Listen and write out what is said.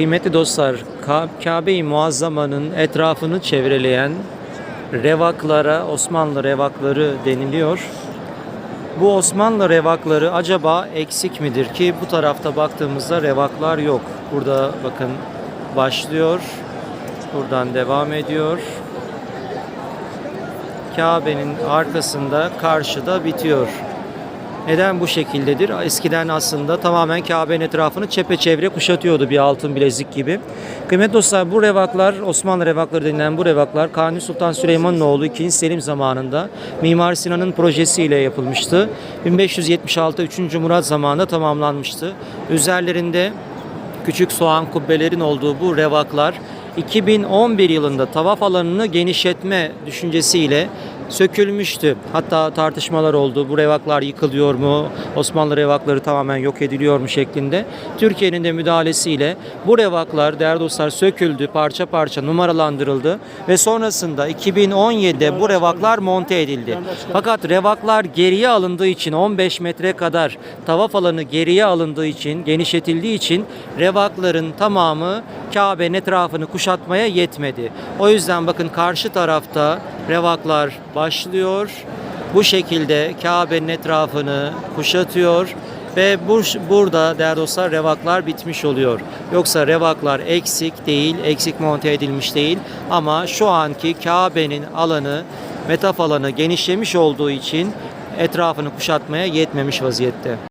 Kıymetli dostlar, Ka- Kabe-i Muazzama'nın etrafını çevreleyen revaklara Osmanlı revakları deniliyor. Bu Osmanlı revakları acaba eksik midir ki bu tarafta baktığımızda revaklar yok. Burada bakın başlıyor, buradan devam ediyor. Kabe'nin arkasında karşıda bitiyor. Neden bu şekildedir? Eskiden aslında tamamen Kabe'nin etrafını çepeçevre kuşatıyordu bir altın bilezik gibi. Kıymetli dostlar bu revaklar, Osmanlı revakları denilen bu revaklar Kanuni Sultan Süleyman'ın oğlu 2. Selim zamanında Mimar Sinan'ın projesiyle yapılmıştı. 1576 3. Murat zamanında tamamlanmıştı. Üzerlerinde küçük soğan kubbelerin olduğu bu revaklar 2011 yılında tavaf alanını genişletme düşüncesiyle sökülmüştü. Hatta tartışmalar oldu. Bu revaklar yıkılıyor mu? Osmanlı revakları tamamen yok ediliyor mu şeklinde. Türkiye'nin de müdahalesiyle bu revaklar değerli dostlar söküldü, parça parça numaralandırıldı ve sonrasında 2017'de bu revaklar monte edildi. Fakat revaklar geriye alındığı için 15 metre kadar tavaf alanı geriye alındığı için, genişletildiği için revakların tamamı Kabe'nin etrafını kuşatmaya yetmedi. O yüzden bakın karşı tarafta revaklar başlıyor. Bu şekilde Kabe'nin etrafını kuşatıyor ve bu, burada değerli dostlar revaklar bitmiş oluyor. Yoksa revaklar eksik değil, eksik monte edilmiş değil ama şu anki Kabe'nin alanı, metaf alanı genişlemiş olduğu için etrafını kuşatmaya yetmemiş vaziyette.